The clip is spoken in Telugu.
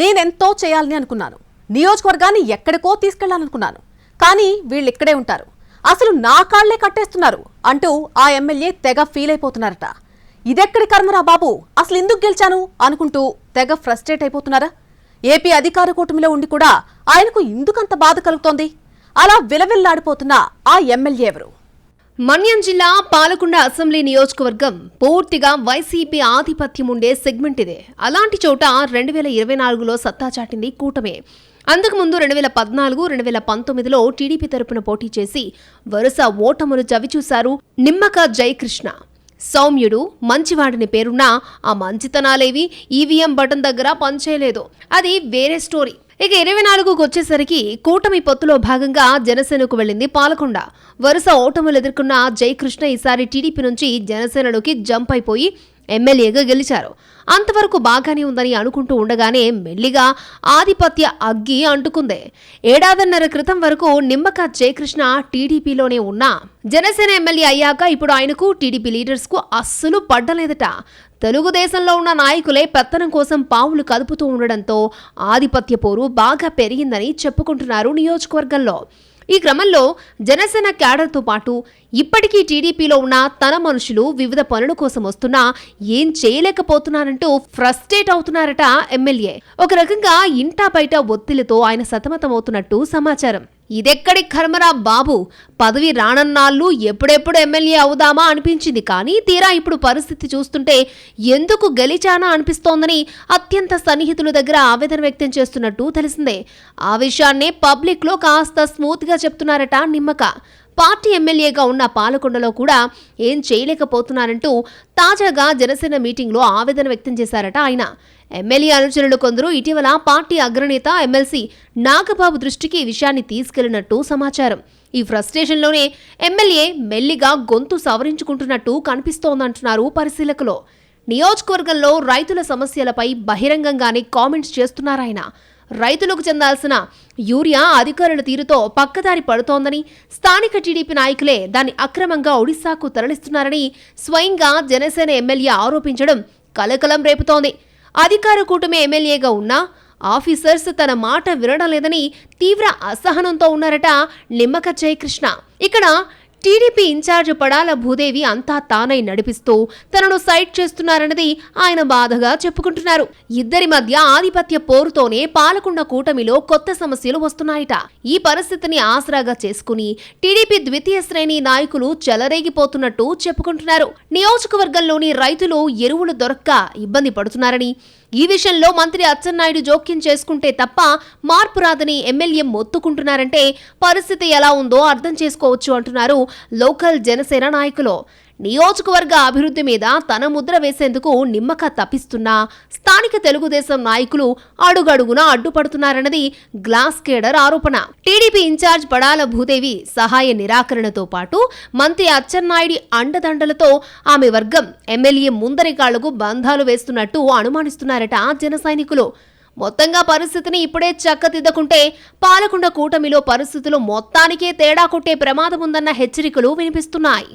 నేనెంతో చేయాలని అనుకున్నాను. నియోజకవర్గాన్ని ఎక్కడికో తీసుకెళ్ళాలనుకున్నాను. కానీ వీళ్ళు ఇక్కడే ఉంటారు. అసలు నా కాళ్ళే కట్టేస్తున్నారు అంటూ ఆ ఎమ్మెల్యే తెగ ఫీల్ అయిపోతున్నారట ఇదెక్కడి కర్మరా బాబు? అసలు ఎందుకు గెలిచాను? అనుకుంటూ తెగ ఫ్రస్ట్రేట్ అయిపోతున్నారా? ఏపీ అధికార కూటమిలో ఉండి కూడా ఆయనకు ఎందుకంత బాధ కలుగుతోంది? అలా విలవిల్లాడిపోతున్న ఆ ఎమ్మెల్యే ఎవరు? మన్యం జిల్లా పాలకొండ అసెంబ్లీ నియోజకవర్గం పూర్తిగా వైసీపీ ఆధిపత్యం ఉండే సెగ్మెంట్ ఇదే. అలాంటి చోట రెండు వేల ఇరవై నాలుగులో సత్తా చాటింది కూటమే. అంతకుముందు రెండు వేల పద్నాలుగు రెండు వేల పంతొమ్మిదిలో టీడీపీ తరపున పోటీ చేసి వరుస ఓటములు చవిచూశారు నిమ్మక జయకృష్ణ. సౌమ్యుడు మంచివాడిని పేరున్నా ఆ మంచితనాలేవి ఈవీఎం బటన్ దగ్గర పనిచేయలేదు. అది వేరే స్టోరీ. ఇక ఇరవై నాలుగుకు వచ్చేసరికి కూటమి పొత్తులో భాగంగా జనసేనకు వెళ్ళింది పాలకొండ. వరుస ఓటములు ఎదుర్కొన్న జయకృష్ణ ఈసారి టీడీపీ నుంచి జనసేనలోకి జంప్ అయిపోయి ఎమ్మెల్యేగా గెలిచారు. అంతవరకు బాగానే ఉందని అనుకుంటూ ఉండగానే మెల్లిగా ఆధిపత్య అగ్గి అంటుకుంది. ఏడాదిన్నర క్రితం వరకు నిమ్మక జయకృష్ణ టీడీపీలోనే ఉన్నా జనసేన ఎమ్మెల్యే అయ్యాక ఇప్పుడు ఆయనకు టీడీపీ లీడర్స్కు అస్సలు పడ్డలేదట. తెలుగుదేశంలో ఉన్న నాయకులే పెత్తనం కోసం పావులు కదుపుతూ ఉండడంతో ఆధిపత్య పోరు బాగా పెరిగిందని చెప్పుకుంటున్నారు నియోజకవర్గంలో. ఈ క్రమంలో జనసేన క్యాడర్తో పాటు ఇప్పటికీ టీడీపీలో ఉన్న తన మనుషులు వివిధ పనుల కోసం వస్తున్నా ఏం చేయలేకపోతున్నారంటూ ఫ్రస్ట్రేట్ అవుతున్నారట ఎమ్మెల్యే. ఒక రకంగా ఇంటా బయట ఒత్తిడితో ఆయన సతమతమవుతున్నట్టు సమాచారం. ఇదెక్కడి కర్మరా బాబు? పదవి రానన్నాళ్ళు ఎప్పుడెప్పుడు ఎమ్మెల్యే అవుదామా అనిపించింది కానీ తీరా ఇప్పుడు పరిస్థితి చూస్తుంటే ఎందుకు గెలిచానా అనిపిస్తోందని అత్యంత సన్నిహితుల దగ్గర ఆవేదన వ్యక్తం చేస్తున్నట్టు తెలిసిందే. ఆ విషయాన్నే పబ్లిక్లో కాస్త స్మూత్గా చెప్తున్నారట నిమ్మక. పార్టీ ఎమ్మెల్యేగా ఉన్న పాలకొండలో కూడా ఏం చేయలేకపోతున్నారంటూ తాజాగా జనసేన మీటింగ్లో ఆవేదన వ్యక్తం చేశారట ఆయన. ఎమ్మెల్యే అనుచరులు కొందరు ఇటీవల పార్టీ అగ్రనేత ఎమ్మెల్సీ నాగబాబు దృష్టికి ఈ విషయాన్ని తీసుకెళ్ళినట్టు సమాచారం. ఈ ఫ్రస్ట్రేషన్లోనే ఎమ్మెల్యే మెల్లిగా గొంతు సవరించుకుంటున్నట్టు కనిపిస్తోందంటున్నారు పరిశీలకులు. నియోజకవర్గంలో రైతుల సమస్యలపై బహిరంగంగానే కామెంట్స్ చేస్తున్నారాయన. రైతులకు చెందాల్సిన యూరియా అధికారుల తీరుతో పక్కదారి పడుతోందని స్థానిక టీడీపీ నాయకులే దాన్ని అక్రమంగా ఒడిశాకు తరలిస్తున్నారని స్వయంగా జనసేన ఎమ్మెల్యే ఆరోపించడం కలకలం రేపుతోంది. అధికార కూటమి ఎమ్మెల్యేగా ఉన్నా ఆఫీసర్స్ తన మాట వినడం లేదని తీవ్ర అసహనంతో ఉన్నారట నిమ్మక జయకృష్ణ. ఇక్కడ టీడీపీ ఇన్ఛార్జ్ పడాల భూదేవి అంతా తానై నడిపిస్తూ తనను సైట్ చేస్తున్నారన్నది ఆయన బాధగా చెప్పుకుంటున్నారు. ఇద్దరి మధ్య ఆధిపత్య పోరుతోనే పాలకొండ కూటమిలో కొత్త సమస్యలు వస్తున్నాయట. ఈ పరిస్థితిని ఆసరాగా చేసుకుని టీడీపీ ద్వితీయ శ్రేణి నాయకులు చెలరేగిపోతున్నట్టు చెప్పుకుంటున్నారు. నియోజకవర్గంలోని రైతులు ఎరువులు దొరక్క ఇబ్బంది పడుతున్నారని ఈ విషయంలో మంత్రి అచ్చెన్నాయుడు జోక్యం చేసుకుంటే తప్ప మార్పు రాదని ఎమ్మెల్యే మొత్తుకుంటున్నారంటే పరిస్థితి ఎలా ఉందో అర్థం చేసుకోవచ్చు అంటున్నారు లోకల్ జనసేన నాయకులు. నియోజకవర్గ అభివృద్ధి మీద తన ముద్ర వేసేందుకు నిమ్మక తప్పిస్తున్నా స్థానిక తెలుగుదేశం నాయకులు అడుగడుగున అడ్డుపడుతున్నారన్నది గ్లాస్ కేడర్ ఆరోపణ. టీడీపీ ఇన్ఛార్జ్ పడాల భూదేవి సహాయ నిరాకరణతో పాటు మంత్రి అచ్చెన్నాయుడి అండదండలతో ఆమె వర్గం ఎమ్మెల్యే ముందరికాళ్ళకు బంధాలు వేస్తున్నట్టు అనుమానిస్తున్నారట జన సైనికులు. మొత్తంగా పరిస్థితిని ఇప్పుడే చక్కదిద్దకుంటే పాలకొండ కూటమిలో పరిస్థితులు మొత్తానికే తేడా కొట్టే ప్రమాదం ఉందన్న హెచ్చరికలు వినిపిస్తున్నాయి.